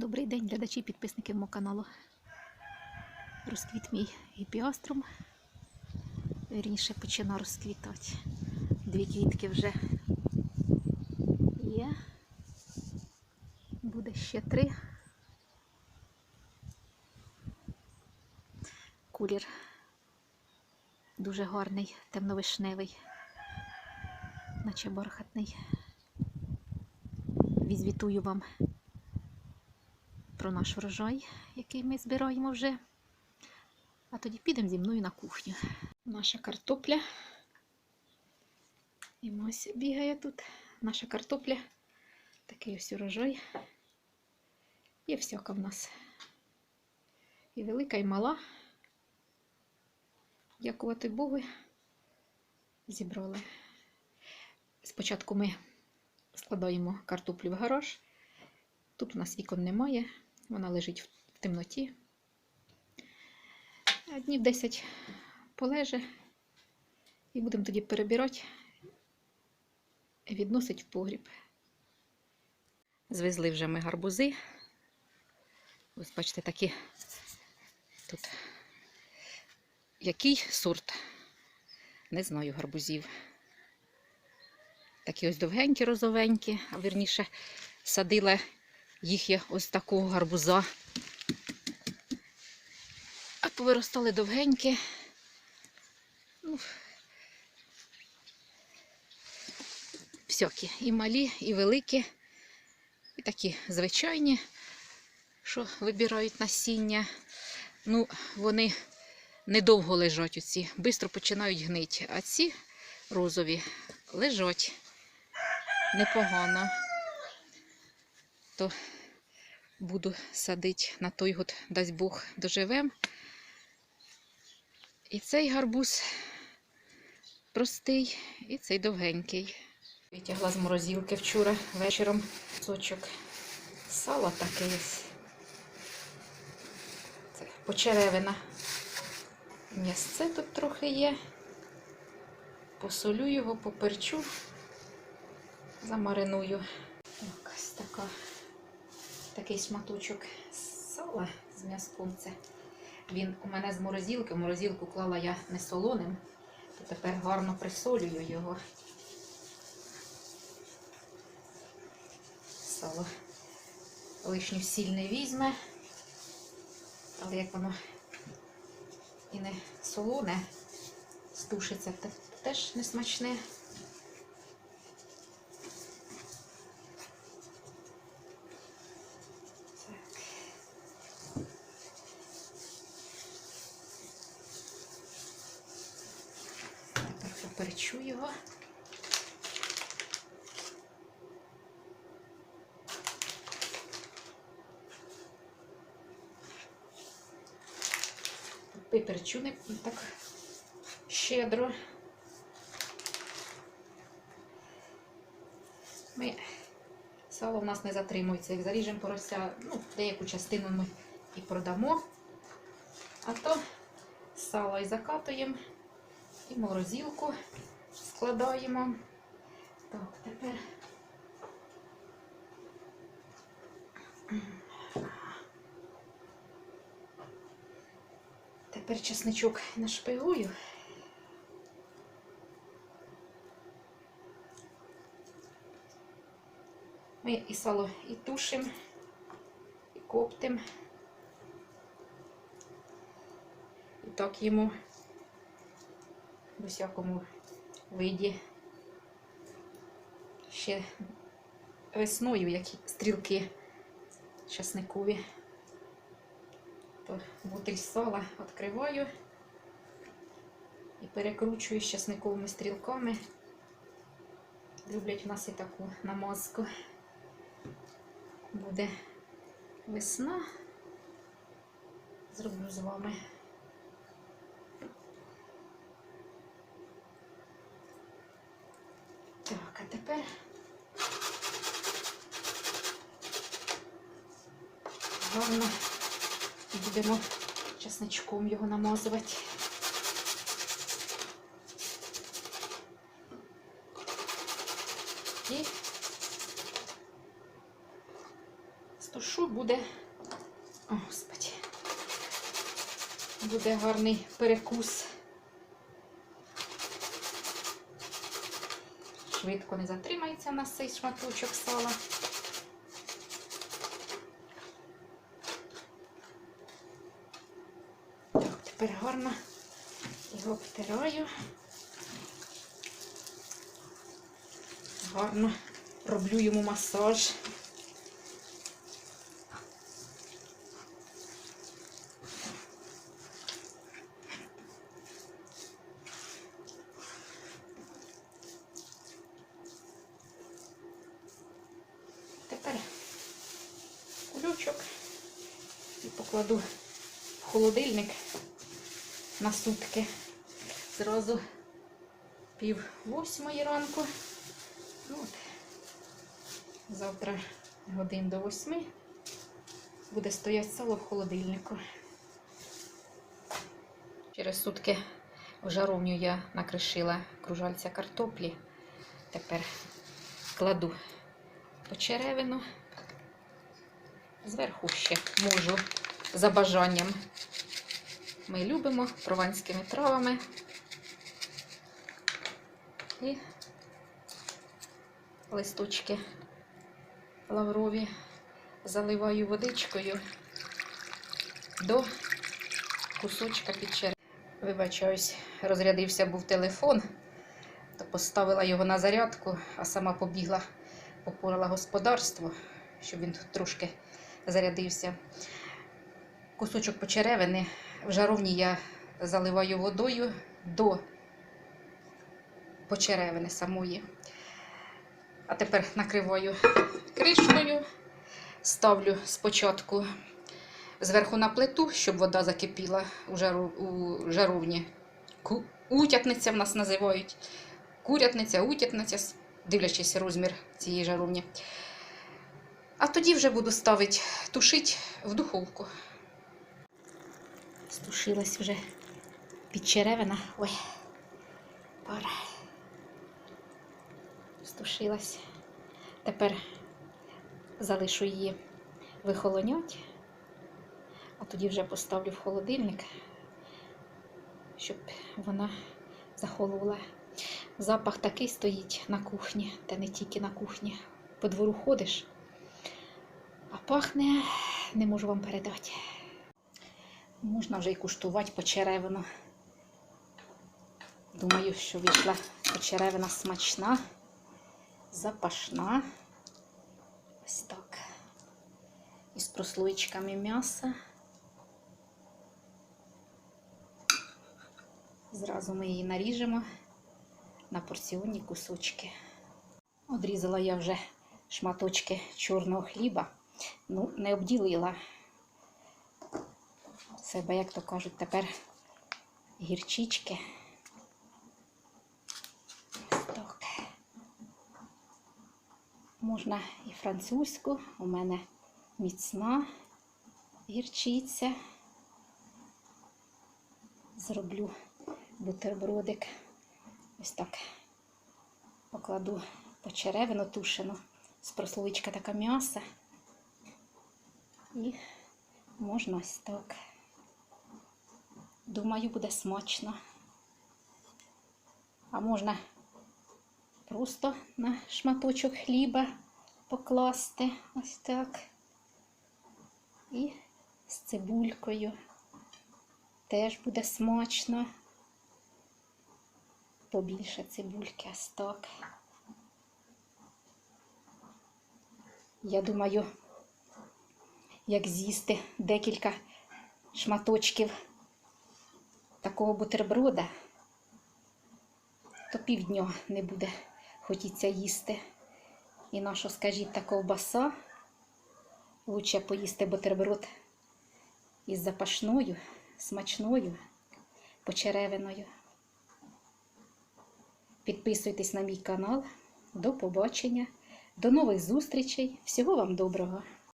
Добрий день, глядачі, і підписники мого каналу. Розквіт мій гіпіаструм. Вірніше почина розквітати. Дві квітки вже є. Буде ще три. Кулір дуже гарний, темновишневий, наче бархатний. Відзвітую вам про наш врожай, який ми збираємо вже. А тоді підемо зі мною на кухню. Наша картопля. І ось бігає тут. Наша картопля. Такий ось урожай. Є всяка в нас. І велика, і мала. Дякувати Богу. Зібрали. Спочатку ми складаємо картоплю в гараж. Тут у нас вікон немає, вона лежить в темноті. Днів 10 полеже і будемо тоді перебирати і відносити в погріб. Звезли вже ми гарбузи. Ось бачите, такі тут. Який сорт? Не знаю гарбузів. Такі ось довгенькі, розовенькі, а вірніше садила їх є ось такого гарбуза. А повиростали довгенькі. Ну, всякі. І малі, і великі, і такі звичайні, що вибирають насіння. Ну, вони недовго лежать оці, швидко починають гнити. А ці розові лежать непогано то буду садити на той год, дасть Бог, доживем. І цей гарбуз простий, і цей довгенький. Витягла з морозилки вчора вечором сочок сала таке ось. Це почеревина. М'ясце тут трохи є. Посолю його, поперчу, замариную. Ось така такий шматочок сала з м'язком. Це він у мене з морозилки. В морозилку клала я не солоним, то тепер гарно присолюю його. Сало лишню сіль не візьме, але як воно і не солоне, стушиться, теж не смачне. Тепер поперчу його. Поперчу не так щедро. Ми сало в нас не затримується. Як заріжемо порося, ну, деяку частину ми і продамо, а то сало і закатуємо. І морозилку складаємо. Так, тепер тепер чесничок нашпигую. Ми і сало і тушимо, і коптимо. І так йому в усякому виді. Ще весною, як стрілки часникові. То бутиль сала відкриваю і перекручую з часниковими стрілками. Люблять в нас і таку намазку. Буде весна. Зроблю з вами. Так, а тепер гарно будемо чесничком його намазувати. І стушу буде. О, Господи. Буде гарний перекус. Швидко не затримається у нас цей шматочок сала. Так, тепер гарно його обтираю. Гарно роблю йому масаж. Тепер кульочок і покладу в холодильник на сутки. Зразу пів восьмої ранку. Ну, От. Завтра годин до восьми буде стояти сало в холодильнику. Через сутки в жаровню я накришила кружальця картоплі. Тепер кладу почеревину. Зверху ще можу за бажанням. Ми любимо прованськими травами. І листочки лаврові заливаю водичкою до кусочка під череп. Вибачаюсь, розрядився був телефон, то поставила його на зарядку, а сама побігла, попорала господарство, щоб він трошки зарядився. Кусочок почеревини в жаровні я заливаю водою до почеревини самої. А тепер накриваю кришкою, ставлю спочатку зверху на плиту, щоб вода закипіла у, жару, у жаровні. Утятниця в нас називають. Курятниця, утятниця, дивлячись розмір цієї жаровні. А тоді вже буду ставити тушити в духовку. Стушилась вже підчеревина. Ой, пара. Стушилась. Тепер залишу її вихолонять, а тоді вже поставлю в холодильник, щоб вона захолола. Запах такий стоїть на кухні, та не тільки на кухні. По двору ходиш, а пахне, не можу вам передати. Можна вже й куштувати почеревину. Думаю, що вийшла почеревина смачна, запашна. Ось так. Із прослоєчками м'яса. Зразу ми її наріжемо на порціонні кусочки. Одрізала я вже шматочки чорного хліба. Ну, не обділила себе, як то кажуть, тепер гірчички. Так. Можна і французьку, у мене міцна гірчиця. Зроблю бутербродик. Ось так покладу почеревину тушену, з прослоєчка така м'яса. І можна ось так. Думаю, буде смачно. А можна просто на шматочок хліба покласти ось так. І з цибулькою теж буде смачно. Побільше цибульки ось так. Я думаю, як з'їсти декілька шматочків такого бутерброда, то півдня не буде хотіться їсти. І наша, скажіть, та ковбаса. Лучше поїсти бутерброд із запашною, смачною, почеревиною. Підписуйтесь на мій канал. До побачення, до нових зустрічей. Всього вам доброго!